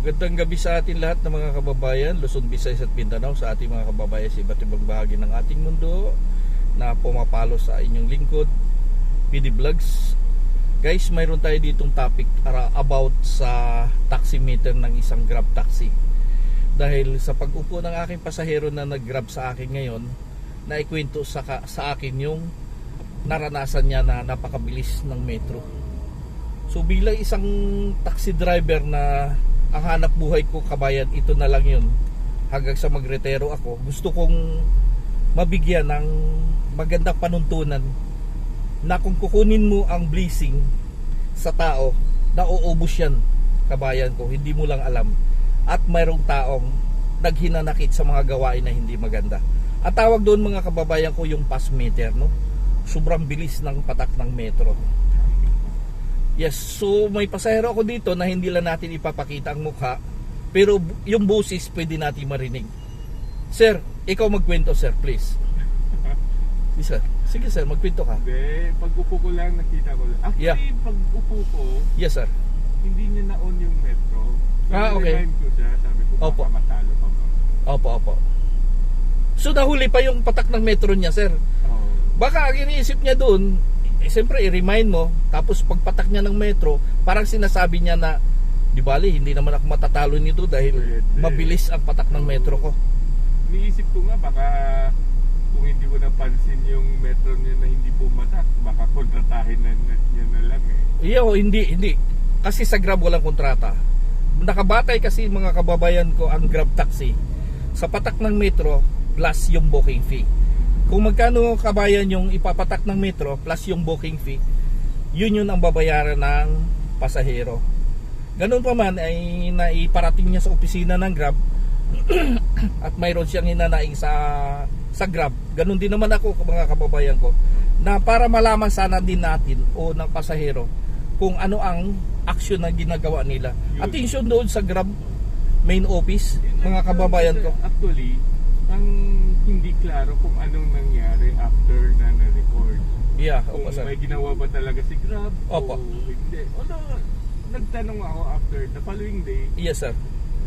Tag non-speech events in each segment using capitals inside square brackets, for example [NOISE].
Gandang gabi sa atin lahat ng mga kababayan, Luzon, Visayas at Mindanao, sa ating mga kababayan sa iba't ibang bahagi ng ating mundo na pumapalo sa inyong lingkod, PD Vlogs. Guys, mayroon tayo ditong topic about sa taximeter ng isang Grab taxi. Dahil sa pag-upo ng aking pasahero na nag-grab sa akin ngayon, naikwento sa, sa akin yung naranasan niya na napakabilis ng metro. So bilang isang taxi driver na ang hanap buhay ko kabayan, ito na lang yun. Hanggang sa magretero ako, gusto kong mabigyan ng magandang panuntunan na kung kukunin mo ang blessing sa tao, nauubos yan kabayan ko, hindi mo lang alam. At mayroong taong naghinanakit sa mga gawain na hindi maganda. At tawag doon mga kababayan ko yung pass meter, no? Sobrang bilis ng patak ng metro. Yes, so may pasahero ako dito na hindi lang natin ipapakita ang mukha, pero yung boses pwede natin marinig. Sir, ikaw magkwento sir, please. [LAUGHS] Yes, sir. Sige sir, magkwento ka. Hindi, pag upo ko lang, nakita ko lang. Actually, Yeah. pag upo ko, Yes sir. hindi niya na-on yung metro. So, Ah, okay. remind ko siya, sabi ko, Opo. baka matalo pa ba? Opo, opo. So nahuli pa yung patak ng metro niya sir. Oo. Baka ang iniisip niya doon, eh, siyempre i-remind mo, tapos pagpatak niya ng metro, parang sinasabi niya na, di bali, hindi naman ako matatalo nito dahil Pwede. mabilis ang patak ng metro ko. Niisip ko nga, baka kung hindi ko napansin yung metro niya na hindi pumatak, baka kontratahin na, na niya na lang eh. Iyo, hindi, hindi. Kasi sa Grab walang kontrata. Nakabatay kasi mga kababayan ko ang Grab taxi. Sa patak ng metro plus yung booking fee. Kung magkano kabayan yung ipapatak ng metro plus yung booking fee, yun yun ang babayaran ng pasahero. Ganun pa man ay naiparating niya sa opisina ng Grab [CLEARS THROAT] at mayroon siyang hinanaing sa sa Grab. Ganun din naman ako mga kababayan ko na para malaman sana din natin o ng pasahero kung ano ang aksyon na ginagawa nila. Yun. Attention doon sa Grab main office, Yun mga kababayan ko. Actually, ang hindi klaro kung anong nangyari after na na-record. Yeah, Kung opo sir. may ginawa ba talaga si Grab Opo. o hindi. Although, nagtanong ako after the following day, Yes sir.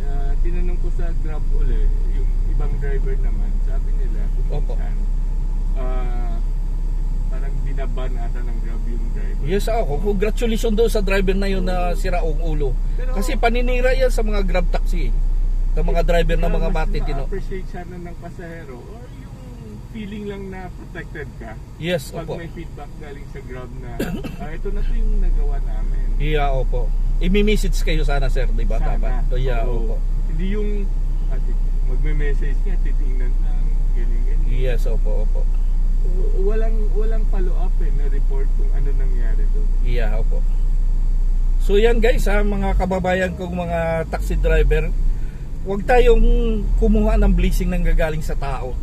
Ah, tinanong ko sa Grab uli, yung ibang driver naman, sabi nila, kung Opo. minsan, ah, parang binaban ata ng Grab yung driver. Yes ako. Congratulations doon sa driver na yun na siraong ulo. Pero- Kasi paninira yan sa mga Grab taxi. Sa mga driver na Kaya mga matitino. ma-appreciate sana ng pasahero or yung feeling lang na protected ka Yes, pag opo. may feedback galing sa Grab na ah, ito na to yung nagawa namin. Yeah, opo. I-message kayo sana sir, di ba? Sana. Dapat. Oh, yeah, Oo. opo. Hindi yung ah, magme-message niya, titingnan lang, ganyan, ganyan. Yes, opo, opo. W- walang walang follow up eh na report kung ano nangyari doon. Yeah, opo. So yan guys ha, mga kababayan kong mga taxi driver, huwag tayong kumuha ng blessing ng gagaling sa tao.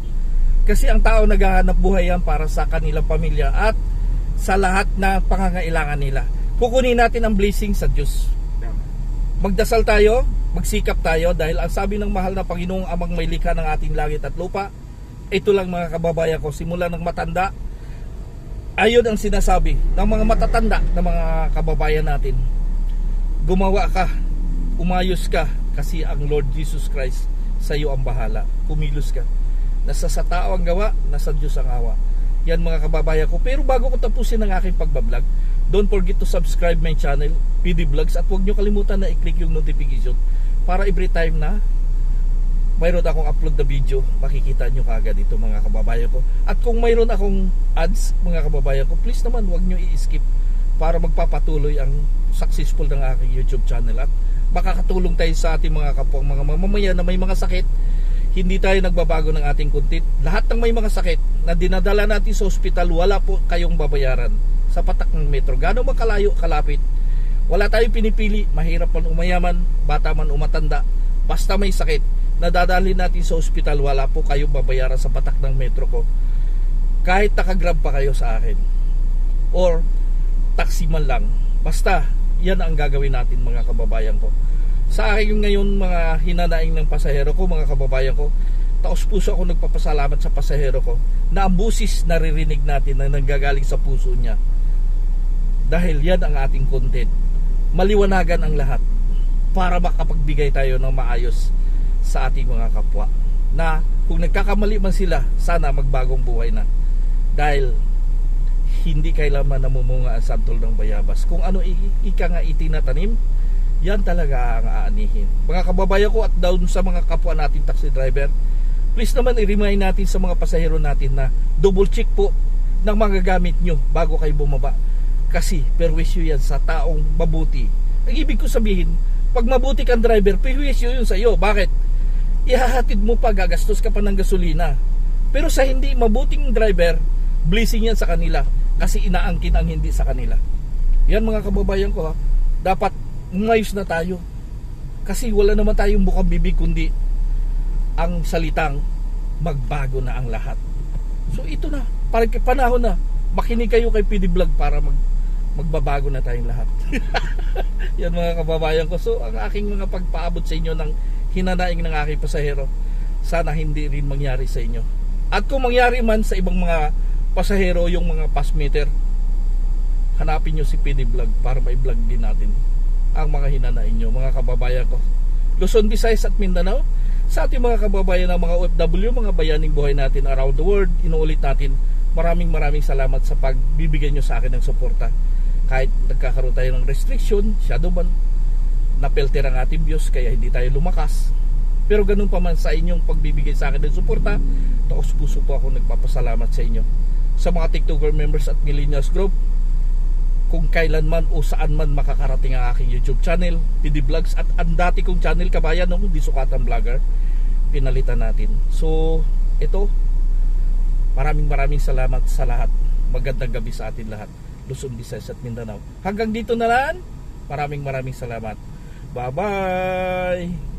Kasi ang tao naghahanap buhay yan para sa kanilang pamilya at sa lahat na pangangailangan nila. Kukunin natin ang blessing sa Diyos. Magdasal tayo, magsikap tayo dahil ang sabi ng mahal na Panginoong Amang may likha ng ating langit at lupa, ito lang mga kababayan ko, simula ng matanda, ayon ang sinasabi ng mga matatanda na mga kababayan natin. Gumawa ka, umayos ka, kasi ang Lord Jesus Christ sa iyo ang bahala. Kumilos ka. Nasa sa tao ang gawa, nasa Diyos ang awa. Yan mga kababayan ko. Pero bago ko tapusin ang aking pagbablog, don't forget to subscribe my channel, PD Vlogs, at huwag nyo kalimutan na i-click yung notification para every time na mayroon akong upload na video, makikita nyo kaagad ito mga kababayan ko. At kung mayroon akong ads, mga kababayan ko, please naman huwag nyo i-skip para magpapatuloy ang successful ng aking YouTube channel at makakatulong tayo sa ating mga kapwa mga mamamayan na may mga sakit. Hindi tayo nagbabago ng ating content lahat ng may mga sakit na dinadala natin sa ospital wala po kayong babayaran sa patak ng metro. Gano'ng makalayo kalapit? Wala tayong pinipili. Mahirap man umayaman bata man umatanda basta may sakit nadadalhin natin sa ospital wala po kayong babayaran sa patak ng metro ko. Kahit nakagrab pa kayo sa akin or taxi man lang. Basta, yan ang gagawin natin mga kababayan ko. Sa akin ngayon mga hinanaing ng pasahero ko, mga kababayan ko, taos puso ako nagpapasalamat sa pasahero ko na ang busis naririnig natin na nanggagaling sa puso niya. Dahil yan ang ating content. Maliwanagan ang lahat. para makapagbigay tayo ng maayos sa ating mga kapwa na kung nagkakamali man sila sana magbagong buhay na dahil hindi kailanman namumunga ang santol ng bayabas. Kung ano ika nga itinatanim yan talaga ang aanihin. Mga kababayan ko at down sa mga kapwa natin taxi driver please naman i-remind natin sa mga pasahero natin na double check po ng mga gamit nyo bago kayo bumaba. Kasi perwisyo yan sa taong mabuti. Ang ibig ko sabihin pag mabuti kang driver perwisyo yun sa iyo. Bakit? Ihahatid mo pa gagastos ka pa ng gasolina. Pero sa hindi mabuting driver blessing yan sa kanila kasi inaangkin ang hindi sa kanila yan mga kababayan ko ha dapat umayos na tayo kasi wala naman tayong bukang bibig kundi ang salitang magbago na ang lahat. So ito na, parang panahon na. Makinig kayo kay PD Vlog para mag magbabago na tayong lahat. [LAUGHS] Yan mga kababayan ko. So ang aking mga pagpaabot sa inyo ng hinanaing ng aking pasahero, sana hindi rin mangyari sa inyo. At kung mangyari man sa ibang mga pasahero yung mga pass meter, hanapin nyo si PD Vlog para mai-vlog din natin ang mga hinanaing nyo, mga kababayan ko. Luzon, Visayas at Mindanao, sa ating mga kababayan ng mga OFW, mga bayaning buhay natin around the world, inuulit natin, maraming maraming salamat sa pagbibigyan nyo sa akin ng suporta. Kahit nagkakaroon tayo ng restriction, shadow ban, napelter ang ating views kaya hindi tayo lumakas. Pero ganun pa man sa inyong pagbibigay sa akin ng suporta, taos puso po ako nagpapasalamat sa inyo. Sa mga TikToker members at Millennials Group, kung kailanman o saan man makakarating ang aking YouTube channel, PD Vlogs at ang dati kong channel kabayan nung di sukatan vlogger, pinalitan natin. So, ito, maraming maraming salamat sa lahat. Magandang gabi sa atin lahat. Luzon, Visayas at Mindanao. Hanggang dito na lang, maraming maraming salamat. Bye-bye!